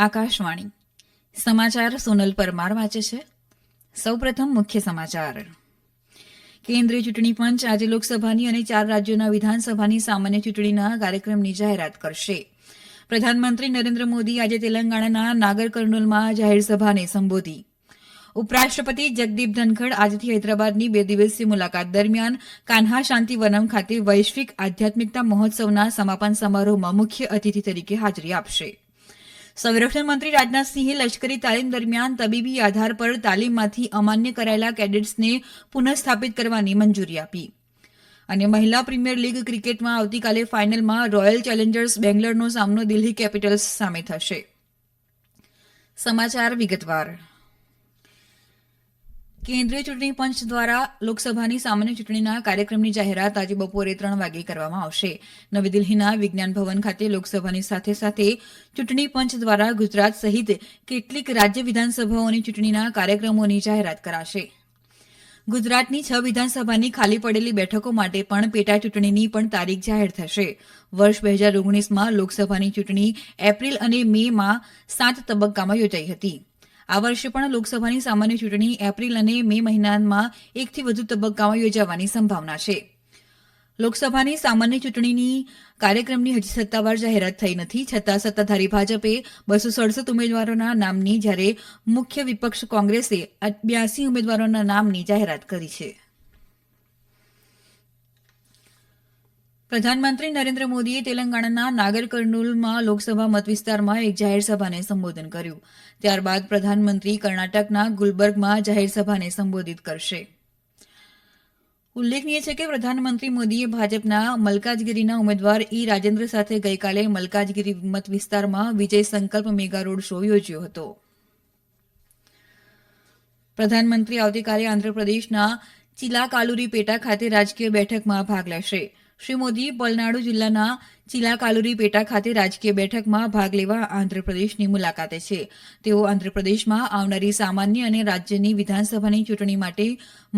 આકાશવાણી. સમાચાર સોનલ પરમાર વાંચે છે. સૌપ્રથમ મુખ્ય સમાચાર. કેન્દ્રીય ચૂંટણી પંચ આજે લોકસભાની અને ચાર રાજ્યોના વિધાનસભાની સામાન્ય ચૂંટણીના કાર્યક્રમની જાહેરાત કરશે. પ્રધાનમંત્રી નરેન્દ્ર મોદી આજે તેલંગાણાના નાગર કર્નૂલમાં જાહેર સભાને સંબોધી. ઉપરાષ્ટ્રપતિ જગદીપ ધનખડ આજથી હૈદરાબાદની બે દિવસીય મુલાકાત દરમિયાન કાન્હા શાંતિવનમ ખાતે વૈશ્વિક આધ્યાત્મિકતા મહોત્સવના સમાપન સમારોહમાં મુખ્ય અતિથિ તરીકે હાજરી આપશે. સંરક્ષણ મંત્રી રાજનાથસિંહે લશ્કરી તાલીમ દરમિયાન તબીબી આધાર પર તાલીમમાંથી અમાન્ય કરાયેલા કેડેટ્સને પુનઃસ્થાપિત કરવાની મંજૂરી આપી. અને મહિલા પ્રીમિયર લીગ ક્રિકેટમાં આવતીકાલે ફાઇનલમાં રોયલ ચેલેન્જર્સ બેંગ્લોરનો સામનો દિલ્હી કેપિટલ્સ સામે થશે. સમાચાર વિગતવાર. કેન્દ્રીય ચૂંટણી પંચ દ્વારા લોકસભાની સામાન્ય ચૂંટણીના કાર્યક્રમની જાહેરાત આજે બપોરે ત્રણ વાગે કરવામાં આવશે. નવી દિલ્હીના વિજ્ઞાન ભવન ખાતે લોકસભાની સાથે સાથે ચૂંટણી પંચ દ્વારા ગુજરાત સહિત કેટલીક રાજ્ય વિધાનસભાઓની ચૂંટણીના કાર્યક્રમોની જાહેરાત કરાશે. ગુજરાતની છ વિધાનસભાની ખાલી પડેલી બેઠકો માટે પણ પેટા ચૂંટણીની પણ તારીખ જાહેર થશે. વર્ષ બે હજાર ઓગણીસમાં લોકસભાની ચૂંટણી એપ્રિલ અને મેમાં સાત તબક્કામાં યોજાઈ હતી. આ વર્ષે પણ લોકસભાની સામાન્ય ચૂંટણી એપ્રિલ અને મે મહિનામાં એકથી વધુ તબક્કામાં યોજાવાની સંભાવના છે. લોકસભાની સામાન્ય ચૂંટણીની કાર્યક્રમની હજી સત્તાવાર જાહેરાત થઈ નથી, છતાં સત્તાધારી ભાજપે બસો સડસઠ ઉમેદવારોના નામની જ્યારે મુખ્ય વિપક્ષ કોંગ્રેસે બ્યાસી ઉમેદવારોના નામની જાહેરાત કરી છે. પ્રધાનમંત્રી નરેન્દ્ર મોદીએ તેલંગાણાના નાગર કર્નુલમાં લોકસભા મતવિસ્તારમાં એક જાહેર સભાને સંબોધન કર્યું. ત્યારબાદ પ્રધાનમંત્રી કર્ણાટકના ગુલબર્ગમાં જાહેરસભાને સંબોધિત કરશે. ઉલ્લેખનીય છે કે પ્રધાનમંત્રી મોદીએ ભાજપના મલકાજગીરીના ઉમેદવાર ઈ રાજેન્દ્ર સાથે ગઈકાલે મલકાજગીરી મત વિસ્તારમાં વિજય સંકલ્પ મેગા રોડ શો યોજ્યો હતો. પ્રધાનમંત્રી આવતીકાલે આંધ્રપ્રદેશના ચિલાકાલુરી પેટા ખાતે રાજકીય બેઠકમાં ભાગ લેશે. શ્રી મોદી પલનાડુ જિલ્લાના ચિલાકાલુરી પેટા ખાતે રાજકીય બેઠકમાં ભાગ લેવા આંધ્રપ્રદેશની મુલાકાતે છે. તેઓ આંધ્રપ્રદેશમાં આવનારી સામાન્ય અને રાજ્યની વિધાનસભાની ચૂંટણી માટે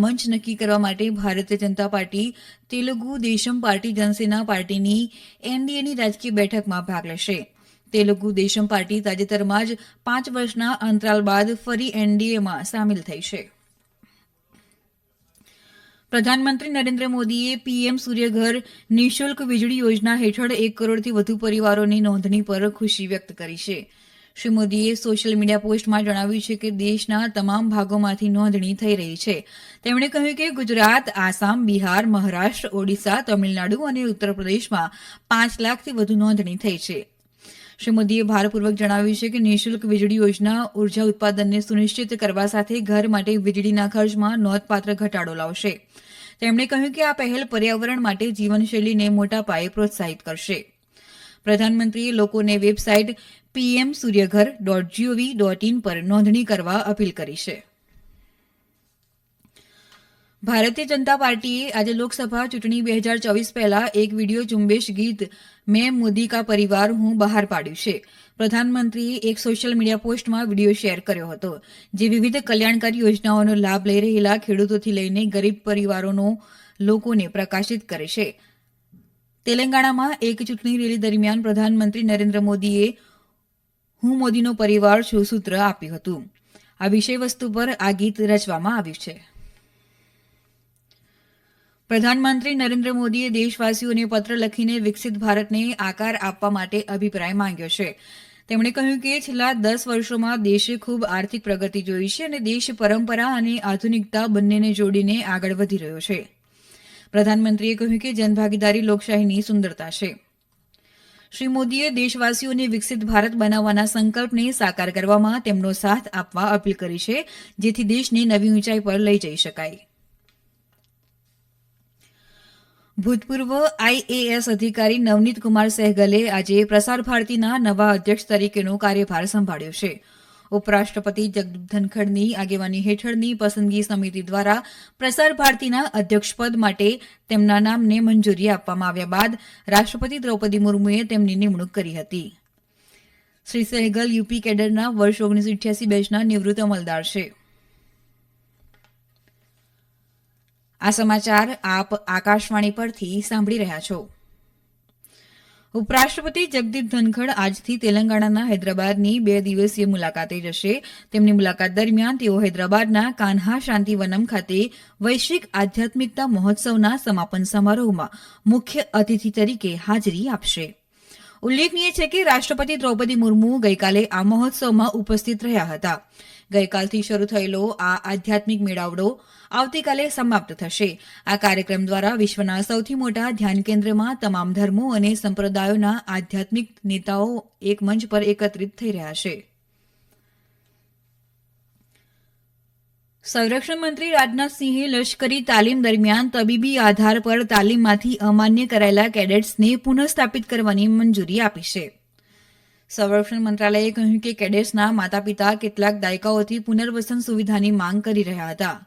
મંચ નક્કી કરવા માટે ભારતીય જનતા પાર્ટી, તેલુગુ દેશમ પાર્ટી જનસેના પાર્ટીની એનડીએની રાજકીય બેઠકમાં ભાગ લેશે. તેલુગુ દેશમ પાર્ટી તાજેતરમાં જ પાંચ વર્ષના અંતરાલ બાદ ફરી એનડીએમાં સામેલ થઈ છે. પ્રધાનમંત્રી નરેન્દ્ર મોદીએ પીએમ સૂર્યઘર નિઃશુલ્ક વીજળી યોજના હેઠળ એક કરોડથી વધુ પરિવારોની નોંધણી પર ખુશી વ્યક્ત કરી છે. શ્રી મોદીએ સોશિયલ મીડિયા પોસ્ટમાં જણાવ્યું છે કે દેશના તમામ ભાગોમાંથી નોંધણી થઈ રહી છે. તેમણે કહ્યું કે ગુજરાત, આસામ, બિહાર, મહારાષ્ટ્ર, ઓડિશા, તમિલનાડુ અને ઉત્તર પ્રદેશમાં પાંચ લાખથી વધુ નોંધણી થઈ છે. શ્રી મોદીએ ભારપૂર્વક જણાવ્યું છે કે નિઃશુલ્ક વીજળી યોજના ઊર્જા ઉત્પાદનને સુનિશ્ચિત કરવા સાથે ઘર માટે વીજળીના ખર્ચમાં નોંધપાત્ર ઘટાડો લાવશે. તેમણે કહ્યું કે આ પહેલ પર્યાવરણ માટે જીવનશૈલીને મોટા પાયે પ્રોત્સાહિત કરશે. પ્રધાનમંત્રીએ લોકોને website PM Suryaghar dot G O V dot in પર નોંધણી કરવા અપીલ કરી છે. ભારતીય જનતા પાર્ટીએ આજે લોકસભા ચૂંટણી બે હજાર ચોવીસ પહેલા એક વીડિયો ઝુંબેશ ગીત મેં મોદી કા પરિવાર હું બહાર પાડ્યું છે. પ્રધાનમંત્રીએ એક સોશિયલ મીડિયા પોસ્ટમાં વીડિયો શેર કર્યો હતો, જે વિવિધ કલ્યાણકારી યોજનાઓનો લાભ લઈ રહેલા ખેડૂતોથી લઈને ગરીબ પરિવારોનો લોકોને પ્રકાશિત કરે છે. તેલંગાણામાં એક ચૂંટણી રેલી દરમિયાન પ્રધાનમંત્રી નરેન્દ્ર મોદીએ હું મોદીનો પરિવાર છું સૂત્ર આપ્યું હતું. આ વિષયવસ્તુ પર આ ગીત રચવામાં આવ્યું છે. પ્રધાનમંત્રી નરેન્દ્ર મોદીએ દેશવાસીઓને પત્ર લખીને વિકસિત ભારતને આકાર આપવા માટે અભિપ્રાય માંગ્યો છે. તેમણે કહ્યું કે છેલ્લા દસ વર્ષોમાં દેશે ખૂબ આર્થિક પ્રગતિ જોઈ છે અને દેશ પરંપરા અને આધુનિકતા બંનેને જોડીને આગળ વધી રહ્યો છે. પ્રધાનમંત્રીએ કહ્યું કે જનભાગીદારી લોકશાહીની સુંદરતા છે. શ્રી મોદીએ દેશવાસીઓને વિકસિત ભારત બનાવવાના સંકલ્પને સાકાર કરવામાં તેમનો સાથ આપવા અપીલ કરી છે, જેથી દેશને નવી ઊંચાઈ પર લઈ જઈ શકાય. ભૂતપૂર્વ આઈએએસ અધિકારી નવનીત કુમાર સહેગલે આજે પ્રસાર ભારતીના નવા અધ્યક્ષ તરીકેનો કાર્યભાર સંભાળ્યો છે. ઉપરાષ્ટ્રપતિ જગદીપ ધનખડની આગેવાની હેઠળની પસંદગી સમિતિ દ્વારા પ્રસાર ભારતીના અધ્યક્ષપદ માટે તેમના નામને મંજૂરી આપવામાં આવ્યા બાદ રાષ્ટ્રપતિ દ્રૌપદી મુર્મુએ તેમની નિમણૂક કરી હતી. શ્રી સહેગલ યુપી કેડરના વર્ષ ઓગણીસો ઇઠ્યાસી બેચના નિવૃત્ત અમલદાર છે. આ સમાચાર આપ આકાશવાણી પરથી સાંભળી રહ્યા છો. ઉપરાષ્ટ્રપતિ જગદીપ ધનખડ આજથી તેલંગાણાના હૈદરાબાદની બે દિવસીય મુલાકાતે જશે. તેમની મુલાકાત દરમિયાન તેઓ હૈદરાબાદના કાન્હા શાંતિવનમ ખાતે વૈશ્વિક આધ્યાત્મિકતા મહોત્સવના સમાપન સમારોહમાં મુખ્ય અતિથિ તરીકે હાજરી આપશે. ઉલ્લેખનીય છે કે રાષ્ટ્રપતિ દ્રૌપદી મુર્મુ ગઈકાલે આ મહોત્સવમાં ઉપસ્થિત રહ્યા હતા. ગઈકાલથી શરૂ થયેલો આ આધ્યાત્મિક મેળાવડો આવતીકાલે સમાપ્ત થશે. આ કાર્યક્રમ દ્વારા વિશ્વના સૌથી મોટા ધ્યાન કેન્દ્રમાં તમામ ધર્મો અને સંપ્રદાયોના આધ્યાત્મિક નેતાઓ એક મંચ પર એકત્રિત થઈ રહ્યા છે. સંરક્ષણ મંત્રી રાજનાથસિંહે લશ્કરી તાલીમ દરમિયાન તબીબી આધાર પર તાલીમમાંથી અમાન્ય કરાયેલા કેડેટ્સને પુનઃસ્થાપિત કરવાની મંજૂરી આપી છે. સંરક્ષણ મંત્રાલયે કહ્યું કે કેડેટ્સના માતા પિતા કેટલાક દાયકાઓથી પુનર્વસન સુવિધાની માંગ કરી રહ્યા હતા.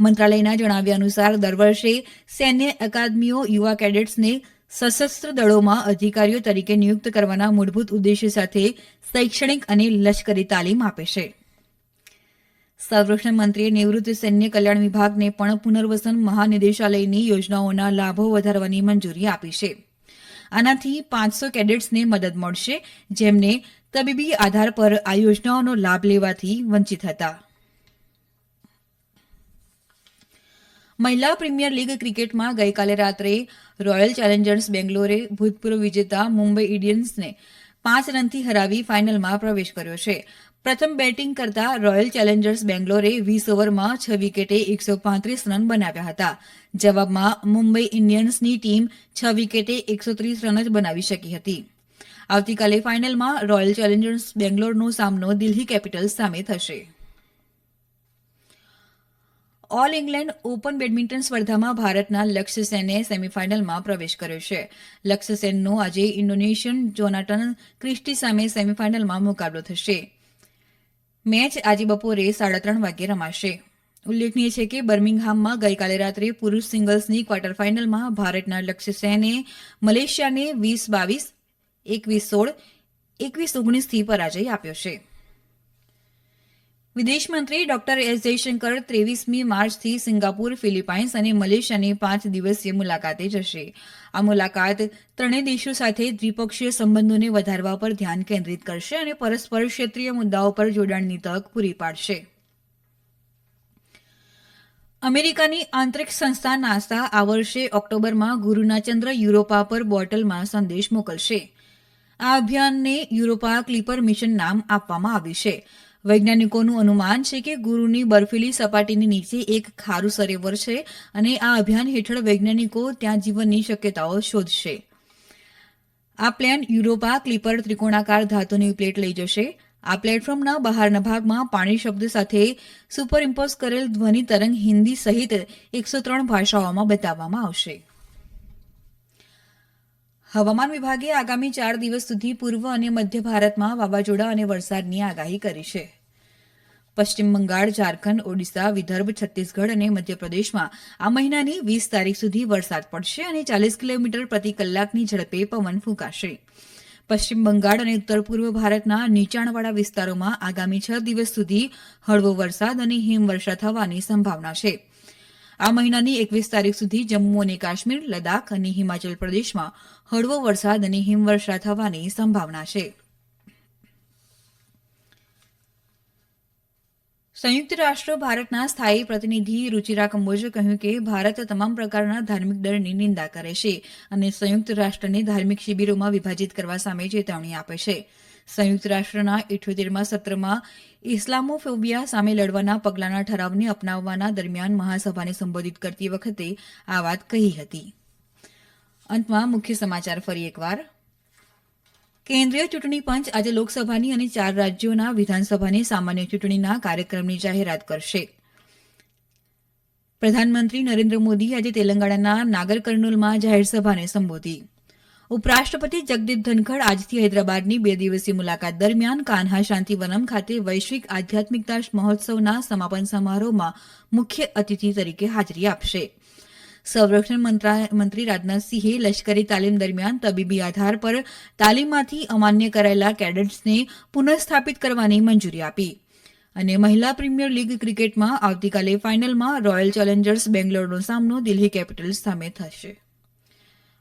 મંત્રાલયના જણાવ્યા અનુસાર દર વર્ષે સૈન્ય અકાદમીઓ યુવા કેડેટ્સને સશસ્ત્ર દળોમાં અધિકારીઓ તરીકે નિયુક્ત કરવાના મૂળભૂત ઉદ્દેશ્ય સાથે શૈક્ષણિક અને લશ્કરી તાલીમ આપે છે. સંરક્ષણ મંત્રીએ નિવૃત્ત સૈન્ય કલ્યાણ વિભાગને પણ પુનર્વસન મહાનિદેશાલયની યોજનાઓના લાભો વધારવાની મંજૂરી આપી છે. આનાથી પાંચસો કેડેટ્સને મદદ મળશે, જેમને તબીબી આધાર પર આ યોજનાઓનો લાભ લેવાથી વંચિત હતા. મહિલા પ્રીમિયર લીગ ક્રિકેટમાં ગઈકાલે રાત્રે રોયલ ચેલેન્જર્સ બેંગ્લોરે ભૂતપૂર્વ વિજેતા મુંબઈ ઇન્ડિયન્સને પાંચ રનથી હરાવી ફાઇનલમાં પ્રવેશ કર્યો છે. પ્રથમ બેટિંગ કરતા રોયલ ચેલેન્જર્સ બેંગ્લોરે વીસ ઓવરમાં છ વિકેટે એકસો પાંત્રીસ રન બનાવ્યા હતા. જવાબમાં મુંબઈ ઇન્ડિયન્સની ટીમ છ વિકેટે એકસો ત્રીસ રન જ બનાવી શકી હતી. આવતીકાલે ફાઇનલમાં રોયલ ચેલેન્જર્સ બેંગ્લોરનો સામનો દિલ્હી કેપિટલ્સ સામે થશે. ઓલ ઇંગ્લેન્ડ ઓપન બેડમિન્ટન સ્પર્ધામાં ભારતના લક્ષ્ય સેને સેમીફાઇનલમાં પ્રવેશ કર્યો છે. લક્ષ્ય સેનનો આજે ઇન્ડોનેશિયન જોનાટન ક્રિસ્ટી સામે સેમીફાઇનલમાં મુકાબલો થશે. મેચ આજે બપોરે સાડા ત્રણ વાગ્યે રમાશે. ઉલ્લેખનીય છે કે બર્મિંગહામમાં ગઈકાલે રાત્રે પુરુષ સિંગલ્સની ક્વાર્ટર ફાઇનલમાં ભારતના લક્ષ્ય સેને મલેશિયાને વીસ બાવીસ, એકવીસ સોળ, એકવીસ ઓગણીસથી પરાજય આપ્યો છે. વિદેશ મંત્રી ડોક્ટર એસ જયશંકર ત્રેવીસમી માર્ચથી સિંગાપુર, ફિલિપાઇન્સ અને મલેશિયાની પાંચ દિવસીય મુલાકાતે જશે. આ મુલાકાત ત્રણેય દેશો સાથે દ્વિપક્ષીય સંબંધોને વધારવા પર ધ્યાન કેન્દ્રિત કરશે અને પરસ્પર ક્ષેત્રીય મુદ્દાઓ પર જોડાણની તક પૂરી પાડશે. અમેરિકાની આંતરિક સંસ્થા નાસા આ વર્ષે ઓક્ટોબરમાં ગુરુના ચંદ્ર યુરોપા પર બોટલમાં સંદેશ મોકલશે. આ અભિયાનને યુરોપા ક્લિપર મિશન નામ આપવામાં આવ્યું છે. વૈજ્ઞાનિકોનું અનુમાન છે કે ગુરુની બર્ફીલી સપાટીની નીચે એક ખારું સરોવર છે અને આ અભિયાન હેઠળ વૈજ્ઞાનિકો ત્યાં જીવનની શક્યતાઓ શોધશે. આ પ્લેન યુરોપા ક્લિપર ત્રિકોણાકાર ધાતુની પ્લેટ લઈ જશે. આ પ્લેટફોર્મના બહારના ભાગમાં પાણી શબ્દ સાથે સુપર ઇમ્પોઝ કરેલ ધ્વનિ તરંગ હિન્દી સહિત એકસો ત્રણ ભાષાઓમાં બતાવવામાં આવશે. હવામાન વિભાગે આગામી ચાર દિવસ સુધી પૂર્વ અને મધ્ય ભારતમાં વાવાઝોડા અને વરસાદની આગાહી કરી છે. પશ્ચિમ બંગાળ, ઝારખંડ, ઓડિશા, વિદર્ભ, છત્તીસગઢ અને મધ્યપ્રદેશમાં આ મહિનાની વીસ તારીખ સુધી વરસાદ પડશે અને ચાલીસ કિલોમીટર પ્રતિ કલાકની ઝડપે પવન ફૂંકાશે. પશ્ચિમ બંગાળ અને ઉત્તર પૂર્વ ભારતના નીચાણવાળા વિસ્તારોમાં આગામી છ દિવસ સુધી હળવો વરસાદ અને હિમવર્ષા થવાની સંભાવના છે. આ મહિનાની એકવીસ તારીખ સુધી જમ્મુ અને કાશ્મીર લદાખ અને હિમાચલ પ્રદેશમાં હળવો વરસાદ અને હિમવર્ષા થવાની સંભાવના છે. સંયુક્ત રાષ્ટ્ર ભારતના સ્થાયી પ્રતિનિધિ રૂચિરા કંબોજે કહ્યું કે ભારત તમામ પ્રકારના ધાર્મિક દળની નિંદા કરે છે અને સંયુક્ત રાષ્ટ્રને ધાર્મિક શિબિરોમાં વિભાજિત કરવા સામે ચેતવણી આપે છે. સંયુક્ત રાષ્ટ્રના ઇઠ્યોતેરમાં સત્રમાં ઇસ્લામોફોબિયા સામે લડવાના પગલાંના ઠરાવને અપનાવવાના દરમિયાન મહાસભાને સંબોધિત કરતી વખતે આ વાત કહી હતી. અંતમાં મુખ્ય સમાચાર ફરી એકવાર. કેન્દ્રીય ચૂંટણી પંચ આજે લોકસભાની અને ચાર રાજ્યોના વિધાનસભાની સામાન્ય ચૂંટણીના કાર્યક્રમની જાહેરાત કરશે. પ્રધાનમંત્રી નરેન્દ્ર મોદી આજે તેલંગાણાના નાગર કર્નૂલમાં જાહેરસભાને સંબોધી. ઉપરાષ્ટ્રપતિ જગદીપ ધનખડ આજથી હૈદરાબાદની બે દિવસીય મુલાકાત દરમિયાન કાન્હા શાંતિવનમ ખાતે વૈશ્વિક આધ્યાત્મિકતા મહોત્સવના સમાપન સમારોહમાં મુખ્ય અતિથિ તરીકે હાજરી આપશે. સંરક્ષણ મંત્રી રાજનાથસિંહે લશ્કરી તાલીમ દરમિયાન તબીબી આધાર પર તાલીમમાંથી અમાન્ય કરાયેલા કેડેટ્સને પુનઃસ્થાપિત કરવાની મંજૂરી આપી. અને મહિલા પ્રીમિયર લીગ ક્રિકેટમાં આવતીકાલે ફાઇનલમાં રોયલ ચેલેન્જર્સ બેંગ્લોરનો સામનો દિલ્હી કેપિટલ્સ સામે થશે.